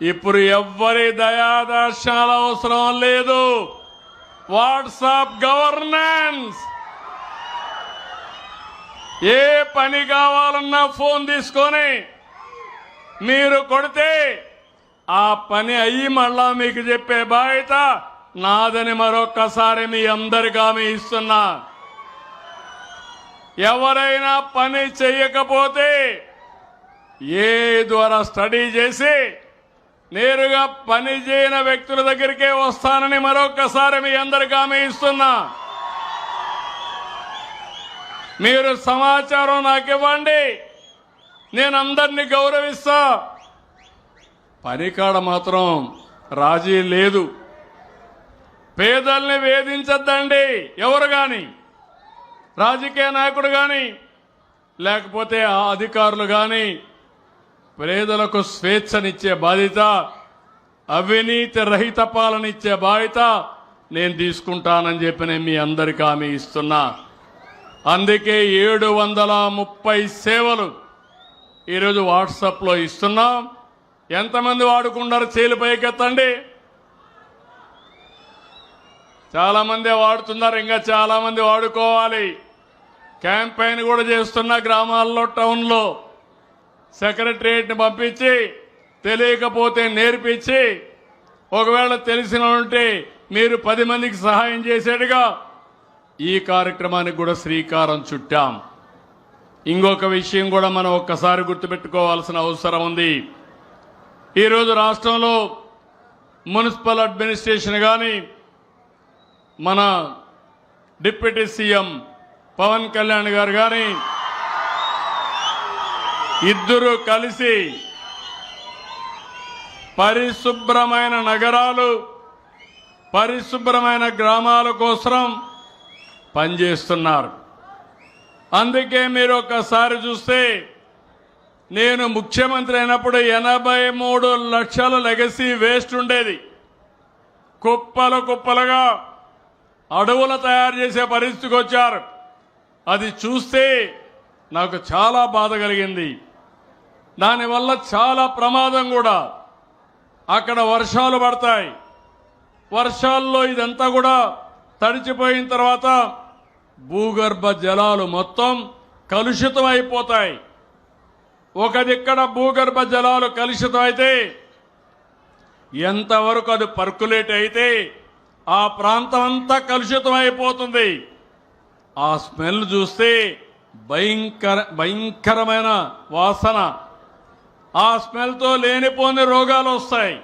ఇప్పుడు ఎవ్వరి దయాదర్శనాలు అవసరం లేదు. WhatsApp governance. ఏ పని కావాలన్నా ఫోన్ తీసుకొని మీరు కొడితే ఆ పని అయ్యి మళ్ళా మీకు చెప్పే బాధ్యత నాదని మరొక్కసారి మీ అందరికీ హామీ ఇస్తున్నా. ఎవరైనా పని చేయకపోతే ఏ ద్వారా స్టడీ చేసి నేరుగా పని చేయని వ్యక్తుల దగ్గరికే వస్తానని మరొకసారి మీ అందరికీ హామీ ఇస్తున్నా. మీరు సమాచారం నాకు ఇవ్వండి. నేను అందరినీ గౌరవిస్తా. పనికాడ మాత్రం రాజీ లేదు. పేదల్ని వేధించద్దండి. ఎవరు కానీ రాజకీయ నాయకుడు కానీ లేకపోతే ఆ అధికారులు కానీ పేదలకు స్వేచ్ఛనిచ్చే బాధ్యత అవినీతి రహిత పాలన ఇచ్చే బాధ్యత నేను తీసుకుంటానని చెప్పి నేను మీ అందరికీ హామీ ఇస్తున్నా. అందుకే ఏడు వందల ముప్పై సేవలు ఈరోజు వాట్సాప్లో ఇస్తున్నాం. ఎంతమంది వాడుకున్నారు చేలు పైకెత్తండి? చాలామంది వాడుతున్నారు ఇంకా చాలామంది వాడుకోవాలి. క్యాంపెయిన్ కూడా చేస్తున్న గ్రామాల్లో టౌన్లో. సెక్రటరియట్ని పంపించి తెలియకపోతే నేర్పించి ఒకవేళ తెలిసిన ఉంటే మీరు పది మందికి సహాయం చేసేట్టుగా ఈ కార్యక్రమానికి కూడా శ్రీకారం చుట్టాం. ఇంకొక విషయం కూడా మనం ఒక్కసారి గుర్తుపెట్టుకోవాల్సిన అవసరం ఉంది. ఈరోజు రాష్ట్రంలో మున్సిపల్ అడ్మినిస్ట్రేషన్ కానీ మన డిప్యూటీ సీఎం పవన్ కళ్యాణ్ గారు కానీ ఇద్దరు కలిసి పరిశుభ్రమైన నగరాలు పరిశుభ్రమైన గ్రామాల కోసం పనిచేస్తున్నారు. అందుకే మీరు ఒకసారి చూస్తే నేను ముఖ్యమంత్రి అయినప్పుడు ఎనభై మూడు లక్షల లెగసీ వేస్ట్ ఉండేది. కుప్పలు కుప్పలుగా అడవులు తయారు చేసే పరిస్థితికి వచ్చారు. అది చూస్తే నాకు చాలా బాధ కలిగింది. దానివల్ల చాలా ప్రమాదం కూడా. అక్కడ వర్షాలు పడతాయి. వర్షాల్లో ఇదంతా కూడా తడిచిపోయిన తర్వాత భూగర్భ జలాలు మొత్తం కలుషితం అయిపోతాయి ఒక దిక్కడ భూగర్భ జలాలు కలుషితం అయితే ఎంతవరకు అది పర్కులేట్ అయితే ఆ ప్రాంతం అంతా కలుషితం అయిపోతుంది ఆ స్మెల్ చూస్తే భయంకర భయంకరమైన వాసన. ఆ స్మెల్తో లేనిపోని రోగాలు వస్తాయి.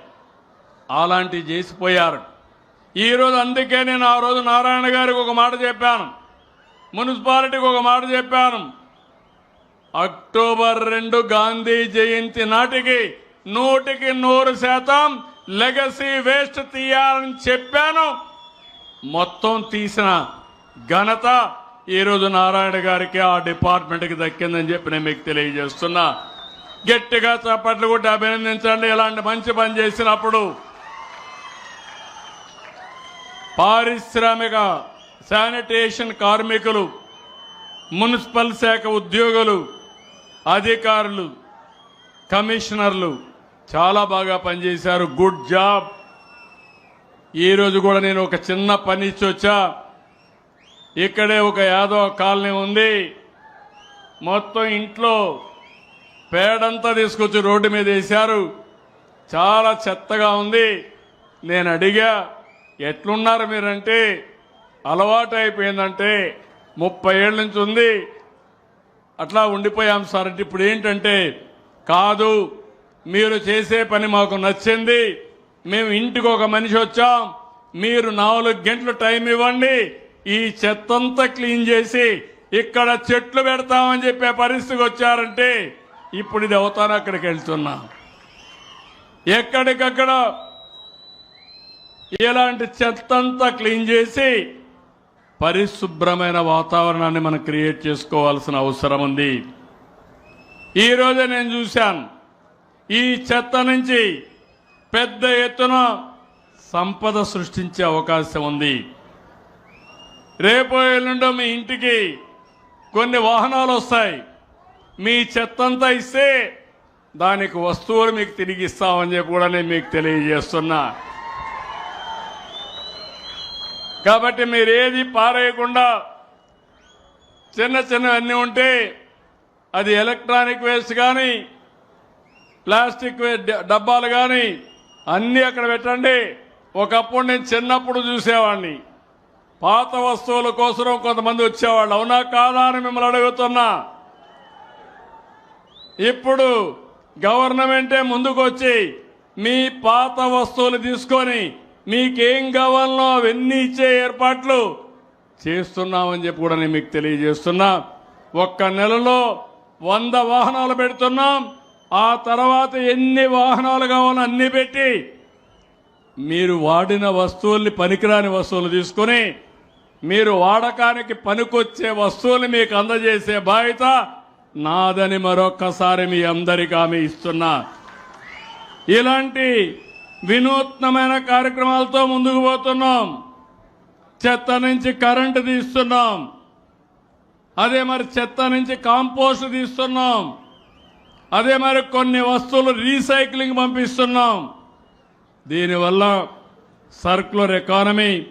అలాంటివి చేసిపోయారు. ఈరోజు అందుకే నేను ఆ రోజు నారాయణ గారికి ఒక మాట చెప్పాను. మున్సిపాలిటీకి ఒక మాట చెప్పాను. అక్టోబర్ రెండు గాంధీ జయంతి నాటికి నూటికి నూరు శాతం లెగసీ వేస్ట్ తీయాలని చెప్పాను. మొత్తం తీసిన ఘనత ఈరోజు నారాయణ గారికి ఆ డిపార్ట్మెంట్కి దక్కిందని చెప్పి నేను మీకు తెలియజేస్తున్నా. గట్టిగా చప్పట్లు కొట్టి అభినందించండి. ఇలాంటి మంచి పని చేసినప్పుడు పారిశ్రామిక శానిటేషన్ కార్మికులు మున్సిపల్ శాఖ ఉద్యోగులు అధికారులు కమిషనర్లు చాలా బాగా పనిచేశారు. Good job. ఈరోజు కూడా నేను ఒక చిన్న పని ఇచ్చి వచ్చా ఇక్కడే ఒక యాదవ కాలనీ ఉంది. మొత్తం ఇంట్లో పేడంతా తీసుకొచ్చి రోడ్డు మీద వేశారు. చాలా చెత్తగా ఉంది. నేను అడిగా ఎట్లున్నారు మీరంటే? అలవాటు అయిపోయిందంటే ముప్పై ఏళ్ళ నుంచి ఉంది. అట్లా ఉండిపోయాం సార్. అంటే ఇప్పుడు ఏంటంటే కాదు మీరు చేసే పని మాకు నచ్చింది. మేము ఇంటికి ఒక మనిషి వచ్చాం. మీరు నాలుగు గంటలు టైం ఇవ్వండి. ఈ చెత్తంతా క్లీన్ చేసి ఇక్కడ చెట్లు పెడతామని చెప్పే పరిస్థితికి వచ్చారంటే ఇప్పుడు ఇది అవుతాను అక్కడికి వెళ్తున్నా. ఎక్కడికక్కడ ఇలాంటి చెత్తంతా క్లీన్ చేసి పరిశుభ్రమైన వాతావరణాన్ని మనం క్రియేట్ చేసుకోవాల్సిన అవసరం ఉంది. ఈరోజే నేను చూశాను. ఈ చెత్త నుంచి పెద్ద ఎత్తున సంపద సృష్టించే అవకాశం ఉంది. రేపు ఎల్లుండో మీ ఇంటికి కొన్ని వాహనాలు వస్తాయి. మీ చెత్తంతా ఇస్తే దానికి వస్తువులు మీకు తిరిగి ఇస్తామని చెప్పి కూడా నేను మీకు తెలియజేస్తున్నా. కాబట్టి మీరు పారేయకుండా చిన్న చిన్నవన్నీ ఉంటే అది ఎలక్ట్రానిక్ వేస్ట్ కానీ ప్లాస్టిక్ డబ్బాలు కానీ అన్నీ అక్కడ పెట్టండి. ఒకప్పుడు నేను చిన్నప్పుడు చూసేవాడిని పాత వస్తువుల కోసం కొంతమంది వచ్చేవాళ్ళు. అవునా కాదా అని మిమ్మల్ని అడుగుతున్నా. ఇప్పుడు గవర్నమెంటే ముందుకొచ్చి మీ పాత వస్తువులు తీసుకొని మీకేం కావాలనో అవన్నీ ఇచ్చే ఏర్పాట్లు చేస్తున్నామని చెప్పి కూడా నేను మీకు తెలియజేస్తున్నా. ఒక్క నెలలో వంద వాహనాలు పెడుతున్నాం. ఆ తర్వాత ఎన్ని వాహనాలు కావాలో అన్ని పెట్టి మీరు వాడిన వస్తువుల్ని పనికిరాని వస్తువులు తీసుకొని మీరు వాడకానికి పనికొచ్చే వస్తువుల్ని మీకు అందజేసే బాధ్యత నాదని మరొక్కసారి మీ అందరికీ హామీ ఇస్తున్నా. ఇలాంటి వినూత్నమైన కార్యక్రమాలతో ముందుకు పోతున్నాం. చెత్త నుంచి కరెంటు తీస్తున్నాం. అదే మరి చెత్త నుంచి కాంపోస్ట్ తీస్తున్నాం. అదే మరి కొన్ని వస్తువులు రీసైక్లింగ్ పంపిస్తున్నాం. దీనివల్ల సర్క్యులర్ ఎకానమీ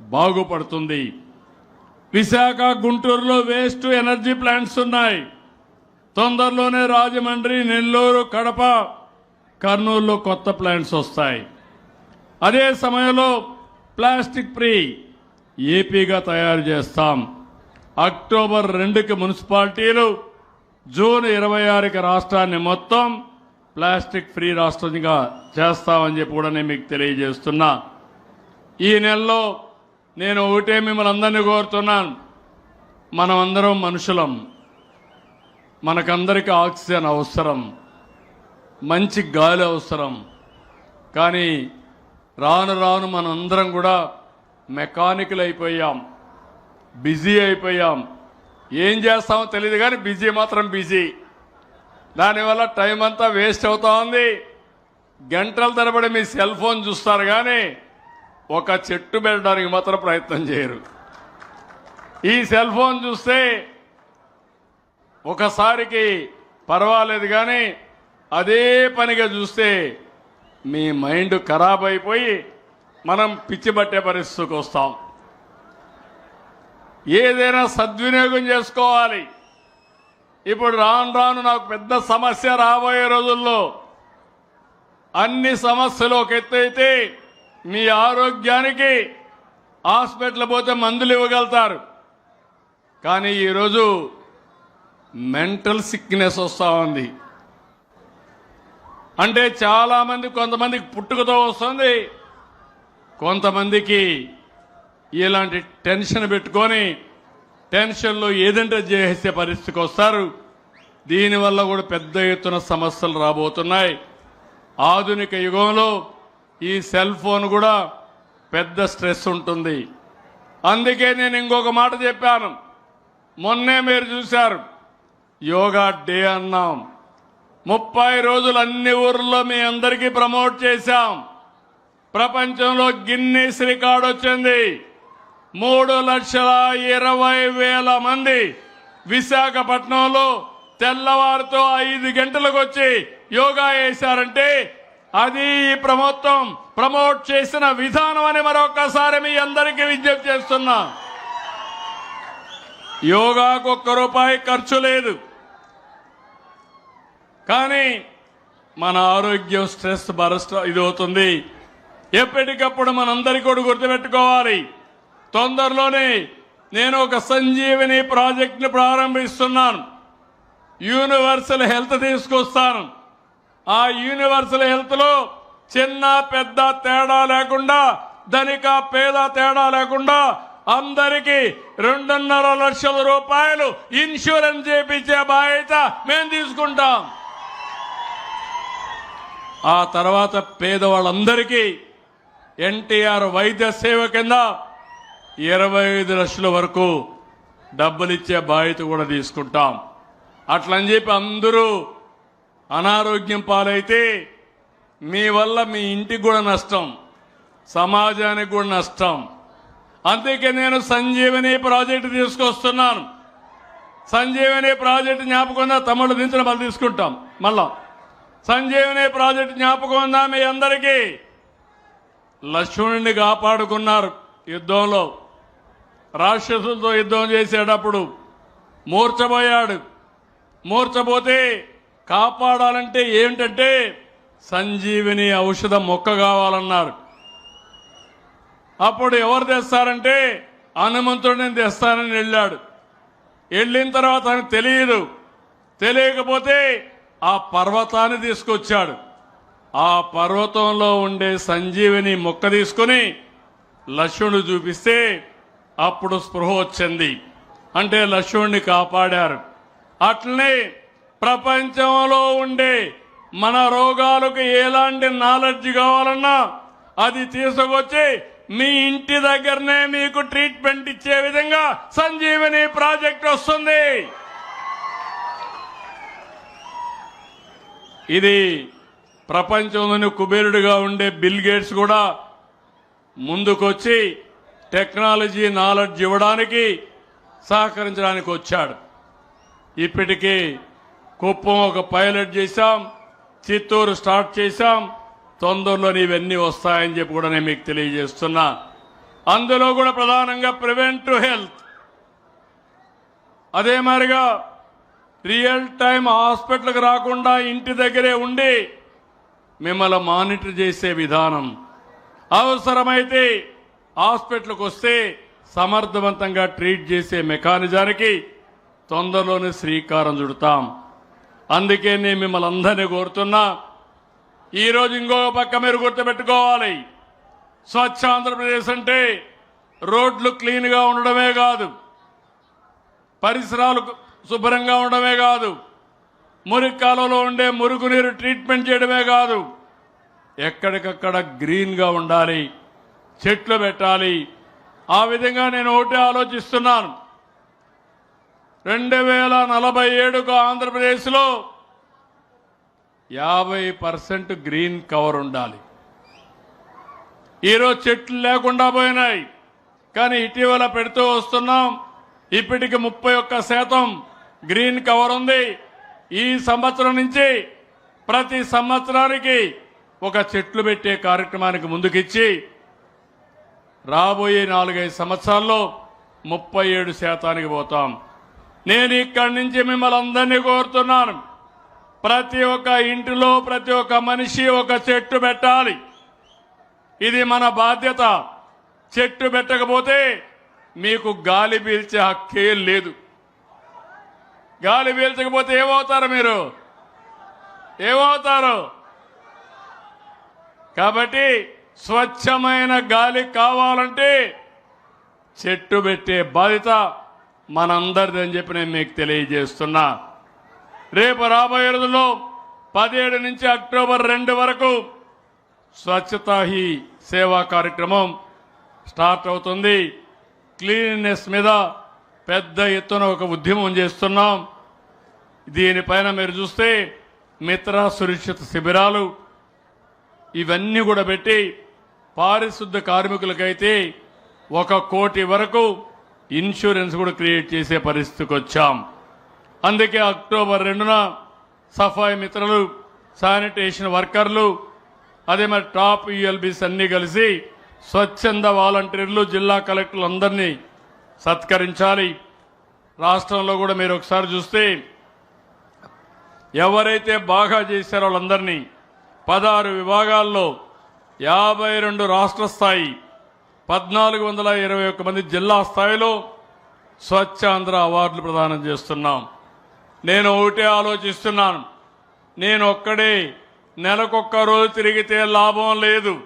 బాగుపడుతుంది. విశాఖ గుంటూరులో వేస్ట్ ఎనర్జీ ప్లాంట్స్ ఉన్నాయి. తొందరలోనే రాజమండ్రి నెల్లూరు కడప కర్నూలులో కొత్త ప్లాంట్స్ వస్తాయి. అదే సమయంలో ప్లాస్టిక్ ఫ్రీ ఏపీగా తయారు చేస్తాం. అక్టోబర్ రెండుకి మున్సిపాలిటీలు జూన్ ఇరవై ఆరుకి రాష్ట్రాన్ని మొత్తం ప్లాస్టిక్ ఫ్రీ రాష్ట్రంగా చేస్తామని చెప్పి కూడా నేను మీకు తెలియజేస్తున్నా. ఈ నెలలో నేను ఒకటే మిమ్మల్ని అందరినీ కోరుతున్నాను. మనమందరం మనుషులం. మనకందరికీ ఆక్సిజన్ అవసరం. మంచి గాలి అవసరం. కానీ రాను రాను మనందరం కూడా మెకానికల్ అయిపోయాం. బిజీ అయిపోయాం. ఏం చేస్తామో తెలియదు కానీ బిజీ మాత్రం బిజీ. దానివల్ల టైం అంతా వేస్ట్ అవుతా ఉంది గంటల తరబడి మీ సెల్ ఫోన్ చూస్తారు కానీ ఒక చెట్టు పెట్టడానికి మాత్రం ప్రయత్నం చేయరు. ఈ సెల్ ఫోన్ చూస్తే ఒకసారికి పర్వాలేదు కానీ అదే పనిగా చూస్తే మీ మైండ్ ఖరాబ్ అయిపోయి మనం పిచ్చిబట్టే పరిస్థితికి వస్తాం. ఏదైనా సద్వినియోగం చేసుకోవాలి. ఇప్పుడు రాను రాను నాకు పెద్ద సమస్య రాబోయే రోజుల్లో అన్ని సమస్యలు ఒక ఎత్తైతే మీ ఆరోగ్యానికి హాస్పిటల్ పోతే మందులు ఇవ్వగలుగుతారు. కానీ ఈరోజు మెంటల్ సిక్నెస్ వస్తూ ఉంది. అంటే చాలామంది కొంతమందికి పుట్టుకతో వస్తుంది. కొంతమందికి ఇలాంటి టెన్షన్ పెట్టుకొని టెన్షన్లో ఏదంటే చేసే పరిస్థితికి వస్తారు. దీనివల్ల కూడా పెద్ద ఎత్తున సమస్యలు రాబోతున్నాయి. ఆధునిక యుగంలో ఈ సెల్ ఫోన్ కూడా పెద్ద స్ట్రెస్ ఉంటుంది. అందుకే నేను ఇంకొక మాట చెప్పాను. మొన్నే మీరు చూశారు. యోగా డే అన్నాం. ముప్పై రోజులు అన్ని ఊర్లో మీ అందరికీ ప్రమోట్ చేశాం. ప్రపంచంలో గిన్నీస్ రికార్డు వచ్చింది. మూడు లక్షల ఇరవై వేల మంది విశాఖపట్నంలో తెల్లవారితో ఐదు గంటలకు వచ్చి యోగా చేశారంటే అది ఈ ప్రభుత్వం ప్రమోట్ చేసిన విధానం అని మరొకసారి మీ అందరికీ విజ్ఞప్తి చేస్తున్నా. యోగాకు ఒక్క రూపాయి ఖర్చు లేదు. కానీ మన ఆరోగ్యం స్ట్రెస్ బరస్ట్ ఇది అవుతుంది. ఎప్పటికప్పుడు మనందరికీ కూడా గుర్తుపెట్టుకోవాలి. తొందరలోనే నేను ఒక సంజీవిని ప్రాజెక్ట్ని ప్రారంభిస్తున్నాను. యూనివర్సల్ హెల్త్ తీసుకొస్తాను. ఆ యూనివర్సల్ హెల్త్లో చిన్న పెద్ద తేడా లేకుండా ధనిక పేద తేడా లేకుండా అందరికీ రెండున్నర లక్షల రూపాయలు ఇన్సూరెన్స్ చేపించే బాధ్యత మేము తీసుకుంటాం. ఆ తర్వాత పేదవాళ్ళందరికీ ఎన్టీఆర్ వైద్య సేవ కింద ఇరవై ఐదు లక్షల వరకు డబ్బులు ఇచ్చే బాధ్యత కూడా తీసుకుంటాం. అట్లని చెప్పి అందరూ అనారోగ్యం పాలైతే మీ వల్ల మీ ఇంటికి కూడా నష్టం సమాజానికి కూడా నష్టం. అందుకే నేను సంజీవని ప్రాజెక్టు తీసుకొస్తున్నాను. సంజీవని ప్రాజెక్టు జ్ఞాపకంగా తమిళ దించిన మళ్ళీ తీసుకుంటాం. మళ్ళా. సంజీవని ప్రాజెక్టు జ్ఞాపకం ఉందా మీ అందరికీ? లక్ష్మణుడిని కాపాడుకున్నారు యుద్ధంలో. రాక్షసులతో యుద్ధం చేసేటప్పుడు మూర్చబోయాడు మూర్చబోతే కాపాడాలంటే ఏమిటంటే సంజీవిని ఔషధ మొక్క కావాలన్నారు. అప్పుడు ఎవరు తెస్తారంటే హనుమంతుడిని తెస్తానని వెళ్ళాడు. వెళ్ళిన తర్వాత ఆయనకు తెలియదు. తెలియకపోతే ఆ పర్వతాన్ని తీసుకొచ్చాడు. ఆ పర్వతంలో ఉండే సంజీవిని మొక్క తీసుకొని లక్ష్మణుడు చూపిస్తే అప్పుడు స్పృహ వచ్చింది. అంటే లక్ష్మణుడిని కాపాడారు. అట్లనే ప్రపంచంలో ఉండే మన రోగాలకు ఎలాంటి నాలెడ్జ్ కావాలన్నా అది తీసుకొచ్చి మీ ఇంటి దగ్గరనే మీకు ట్రీట్మెంట్ ఇచ్చే విధంగా సంజీవిని ప్రాజెక్ట్ వస్తుంది. ఇది ప్రపంచంలోని కుబేరుడిగా ఉండే బిల్ గేట్స్ కూడా ముందుకొచ్చి టెక్నాలజీ నాలెడ్జ్ ఇవ్వడానికి సహకరించడానికి వచ్చాడు. ఇప్పటికీ కుప్పం ఒక పైలట్ చేశాం చిత్తూరు స్టార్ట్ చేశాం తొందరలోని ఇవన్నీ వస్తాయని చెప్పి కూడా నేను మీకు తెలియజేస్తున్నా. అందులో కూడా ప్రధానంగా ప్రివెంటివ్ హెల్త్. అదే మాదిరిగా రియల్ టైం హాస్పిటల్కి రాకుండా ఇంటి దగ్గరే ఉండి మిమ్మల్ని మానిటర్ చేసే విధానం. అవసరమైతే హాస్పిటల్కి వస్తే సమర్థవంతంగా ట్రీట్ చేసే మెకానిజానికి తొందరలోనే శ్రీకారం చుడతాం. అందుకే నేను మిమ్మల్ని అందరినీ కోరుతున్నా ఈరోజు ఇంకో పక్క మీరు గుర్తుపెట్టుకోవాలి. స్వచ్ఛ ఆంధ్రప్రదేశ్ అంటే రోడ్లు క్లీన్గా ఉండడమే కాదు పరిసరాలు శుభ్రంగా ఉండడమే కాదు. మురికి కాలువలో ఉండే మురుగునీరు ట్రీట్మెంట్ చేయడమే కాదు. ఎక్కడికక్కడ గ్రీన్గా ఉండాలి. చెట్లు పెట్టాలి. ఆ విధంగా నేను ఒకటే ఆలోచిస్తున్నాను. రెండు వేల నలభై ఏడుకు ఆంధ్రప్రదేశ్లో యాభై పర్సెంట్ గ్రీన్ కవర్ ఉండాలి. ఈరోజు చెట్లు లేకుండా పోయినాయి. కానీ ఇటీవల పెడుతూ వస్తున్నాం. ఇప్పటికి ముప్పై ఒక్క శాతం గ్రీన్ కవర్ ఉంది. ఈ సంవత్సరం నుంచి ప్రతి సంవత్సరానికి ఒక చెట్లు పెట్టే కార్యక్రమానికి ముందుకిచ్చి రాబోయే నాలుగైదు సంవత్సరాల్లో ముప్పై ఏడు శాతానికి పోతాం. నేను ఇక్కడి నుంచి మిమ్మల్ని అందరినీ కోరుతున్నాను. ప్రతి ఒక్క ఇంటిలో ప్రతి ఒక్క మనిషి ఒక చెట్టు పెట్టాలి. ఇది మన బాధ్యత. చెట్టు పెట్టకపోతే మీకు గాలి పీల్చే హక్కే లేదు. గాలి పీల్చకపోతే ఏమవుతారు మీరు? ఏమవుతారు? కాబట్టి స్వచ్ఛమైన గాలి కావాలంటే చెట్టు పెట్టే బాధ్యత మనందరిది అని చెప్పి నేను మీకు తెలియజేస్తున్నా. రేపు రాబోయే రోజుల్లో పదిహేడు నుంచి అక్టోబర్ రెండు వరకు స్వచ్ఛతా హీ సేవా కార్యక్రమం స్టార్ట్ అవుతుంది. క్లీన్నెస్ మీద పెద్ద ఎత్తున ఒక ఉద్యమం చేస్తున్నాం. దీనిపైన మీరు చూస్తే మిత్ర సురక్షిత శిబిరాలు ఇవన్నీ కూడా పెట్టి పారిశుద్ధ కార్మికులకైతే ఒక కోటి వరకు ఇన్సూరెన్స్ కూడా క్రియేట్ చేసే పరిస్థితికి వచ్చాం. అందుకే అక్టోబర్ రెండున సఫాయి మిత్రులు శానిటేషన్ వర్కర్లు అదే మరి టాప్ యుఎల్బీస్ అన్నీ కలిసి స్వచ్ఛంద వాలంటీర్లు జిల్లా కలెక్టర్లు అందరినీ సత్కరించాలి. రాష్ట్రంలో కూడా మీరు ఒకసారి చూస్తే ఎవరైతే బాగా చేశారో వాళ్ళందరినీ పదహారు విభాగాల్లో యాభై రెండు రాష్ట్ర స్థాయి పద్నాలుగు వందల ఇరవై ఒక్క మంది జిల్లా స్థాయిలో స్వచ్ఛాంధ్ర అవార్డులు ప్రదానం చేస్తున్నాం. నేను ఒకటే ఆలోచిస్తున్నాను. నేను ఒక్కడే నెలకొక్క రోజు తిరిగితే లాభం లేదు.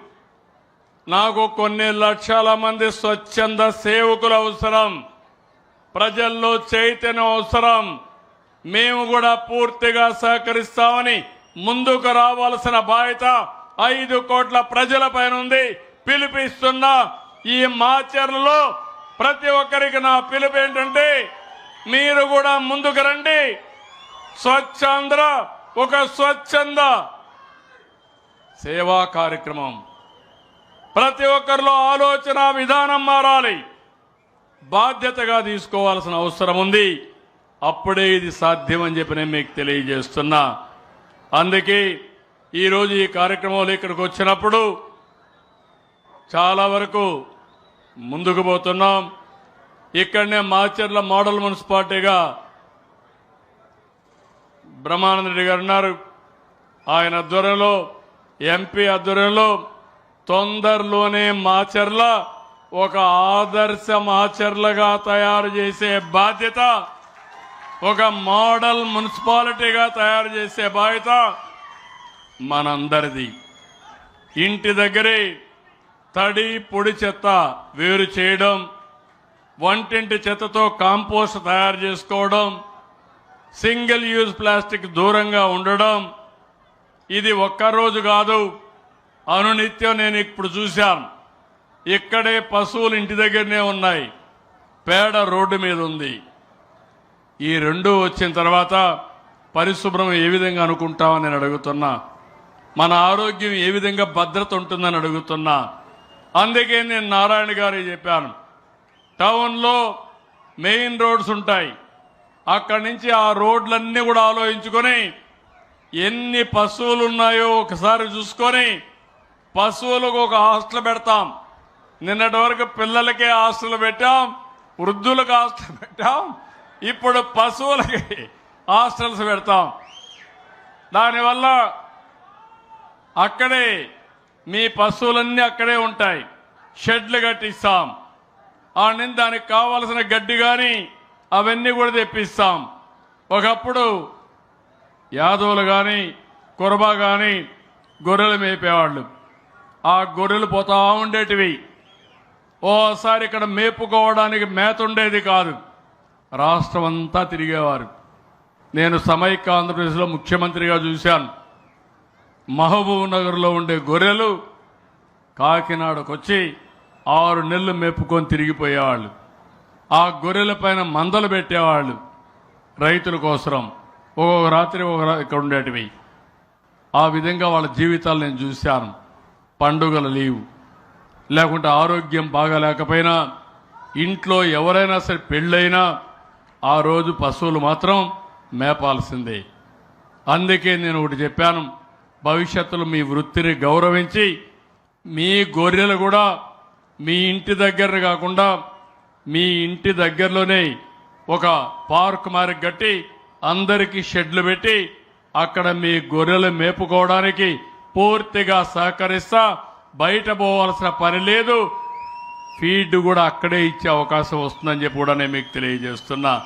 నాకు కొన్ని లక్షల మంది స్వచ్ఛంద సేవకులు అవసరం. ప్రజల్లో చైతన్యం అవసరం. మేము కూడా పూర్తిగా సహకరిస్తామని ముందుకు రావాల్సిన బాధ్యత ఐదు కోట్ల ప్రజల పైన ఉంది. పిలిపిస్తున్న ఈ మాచర్లలో ప్రతి ఒక్కరికి నా పిలుపు ఏంటంటే మీరు కూడా ముందుకు రండి. స్వచ్ఛాంధ్ర ఒక స్వచ్ఛంద సేవా కార్యక్రమం. ప్రతి ఒక్కరిలో ఆలోచన విధానం మారాలి. బాధ్యతగా తీసుకోవాల్సిన అవసరం ఉంది. అప్పుడే ఇది సాధ్యమని చెప్పి నేను మీకు తెలియజేస్తున్నా. అందుకే ఈరోజు ఈ కార్యక్రమంలో ఇక్కడికి వచ్చినప్పుడు చాలా వరకు ముందుకు పోతున్నాం. ఇక్కడనే మాచర్ల మోడల్ మున్సిపాలిటీగా బ్రహ్మానంద రెడ్డి గారు ఉన్నారు. ఆయన ఆధ్వర్యంలో ఎంపీ ఆధ్వర్యంలో తొందరలోనే మాచర్ల ఒక ఆదర్శ మాచర్లగా తయారు చేసే బాధ్యత ఒక మోడల్ మున్సిపాలిటీగా తయారు చేసే బాధ్యత మనందరిది. ఇంటి దగ్గరే తడి పొడి చెత్త వేరు చేయడం వంటింటి చెత్తతో కాంపోస్ట్ తయారు చేసుకోవడం సింగిల్ యూజ్ ప్లాస్టిక్ దూరంగా ఉండడం ఇది ఒక్కరోజు కాదు. అనునిత్యం నేను ఇప్పుడు చూశాను. ఇక్కడే పశువులు ఇంటి దగ్గరనే ఉన్నాయి. పేడ రోడ్డు మీద ఉంది. ఈ రెండు వచ్చిన తర్వాత పరిశుభ్రం ఏ విధంగా అనుకుంటామని నేను అడుగుతున్నా. మన ఆరోగ్యం ఏ విధంగా భద్రత ఉంటుందని అడుగుతున్నా. అందుకే నేను నారాయణ గారికి చెప్పాను. టౌన్లో మెయిన్ రోడ్స్ ఉంటాయి. అక్కడి నుంచి ఆ రోడ్లన్నీ కూడా ఆలోచించుకొని ఎన్ని పశువులు ఉన్నాయో ఒకసారి చూసుకొని పశువులకు ఒక హాస్టల్ పెడతాం. నిన్నటి వరకు పిల్లలకే హాస్టల్ పెట్టాం వృద్ధులకు హాస్టల్ పెట్టాం ఇప్పుడు పశువులకి హాస్టల్స్ పెడతాం. దానివల్ల అక్కడే మీ పశువులన్నీ అక్కడే ఉంటాయి. షెడ్లు కట్టిస్తాం. ఆ నుంచి దానికి కావలసిన గడ్డి కానీ అవన్నీ కూడా తెప్పిస్తాం. ఒకప్పుడు యాదవులు కానీ కురబా కానీ గొర్రెలు మేపేవాళ్ళు. ఆ గొర్రెలు పోతా ఉండేటివి. ఓసారి ఇక్కడ మేపుకోవడానికి మేత ఉండేది కాదు. రాష్ట్రం అంతా తిరిగేవారు. నేను సమైక్య ఆంధ్రప్రదేశ్లో ముఖ్యమంత్రిగా చూశాను. మహబూబ్ నగర్లో ఉండే గొర్రెలు కాకినాడకు వచ్చి ఆరు నెలలు మేపుకొని తిరిగిపోయేవాళ్ళు. ఆ గొర్రెల పైన మందలు పెట్టేవాళ్ళు. రైతుల కోసం ఒక్కొక్క రాత్రి ఒక ఇక్కడ ఉండేటివి. ఆ విధంగా వాళ్ళ జీవితాలు నేను చూశాను. పండుగలు లేవు. లేకుంటే ఆరోగ్యం బాగాలేకపోయినా ఇంట్లో ఎవరైనా సరే పెళ్ళైనా ఆ రోజు పశువులు మాత్రం మేపాల్సిందే. అందుకే నేను ఒకటి చెప్పాను భవిష్యత్తులో మీ వృత్తిని గౌరవించి మీ గొర్రెలు కూడా మీ ఇంటి దగ్గర కాకుండా మీ ఇంటి దగ్గరలోనే ఒక పార్క్ మారి కట్టి అందరికీ షెడ్లు పెట్టి అక్కడ మీ గొర్రెలు మేపుకోవడానికి పూర్తిగా సహకరిస్తా బయట పోవాల్సిన పని లేదు. ఫీడ్ కూడా అక్కడే ఇచ్చే అవకాశం వస్తుందని చెప్పి కూడా నేను మీకు తెలియజేస్తున్నా.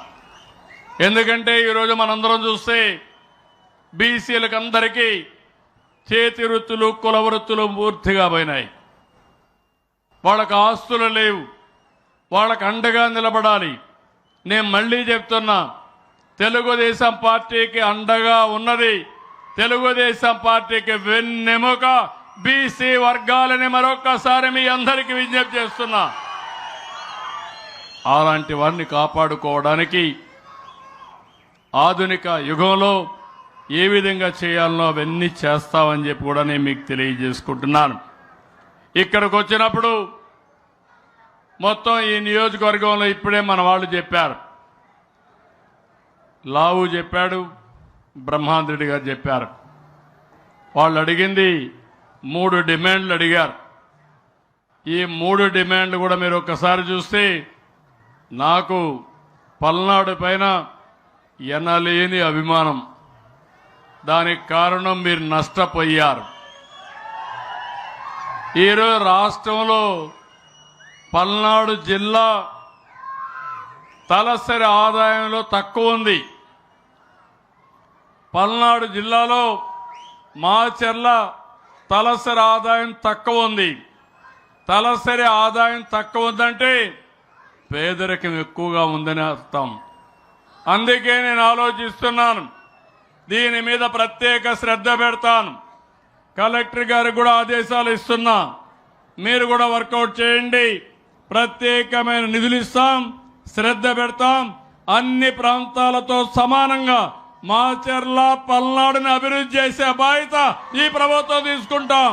ఎందుకంటే ఈరోజు మనందరం చూస్తే బీసీలకు అందరికీ చేతి వృత్తులు కుల వృత్తులు పూర్తిగా పోయినాయి. వాళ్ళకు ఆస్తులు లేవు. వాళ్ళకు అండగా నిలబడాలి. నేను మళ్ళీ చెప్తున్నా తెలుగుదేశం పార్టీకి అండగా ఉన్నది తెలుగుదేశం పార్టీకి వెన్నెముక బీసీ వర్గాలని మరొక్కసారి మీ అందరికీ విజ్ఞప్తి చేస్తున్నా. అలాంటి వారిని కాపాడుకోవడానికి ఆధునిక యుగంలో ఏ విధంగా చేయాలనో అవన్నీ చేస్తామని చెప్పి కూడా నేను మీకు తెలియజేసుకుంటున్నాను. ఇక్కడికి వచ్చినప్పుడు మొత్తం ఈ నియోజకవర్గంలో ఇప్పుడే మన వాళ్ళు చెప్పారు. లావు చెప్పాడు బ్రహ్మాంద్రెడ్డి గారు చెప్పారు. వాళ్ళు అడిగింది మూడు డిమాండ్లు అడిగారు. ఈ మూడు డిమాండ్లు కూడా మీరు ఒక్కసారి చూస్తే నాకు పల్నాడు పైన ఎనలేని అభిమానం. దానికి కారణం మీరు నష్టపోయారు. ఈరోజు రాష్ట్రంలో పల్నాడు జిల్లా తలసరి ఆదాయంలో తక్కువ ఉంది. పల్నాడు జిల్లాలో మాచర్ల తలసరి ఆదాయం తక్కువ ఉంది. తలసరి ఆదాయం తక్కువ ఉందంటే పేదరికం ఎక్కువగా ఉందని అర్థం. అందుకే నేను ఆలోచిస్తున్నాను. దీని మీద ప్రత్యేక శ్రద్ధ పెడతాను. కలెక్టర్ గారికి కూడా ఆదేశాలు ఇస్తున్నా. మీరు కూడా వర్కౌట్ చేయండి. ప్రత్యేకమైన నిధులు ఇస్తాం. శ్రద్ధ పెడతాం. అన్ని ప్రాంతాలతో సమానంగా మా చెర్ల పల్నాడుని అభివృద్ధి చేసే బాధ్యత ఈ ప్రభుత్వం తీసుకుంటాం.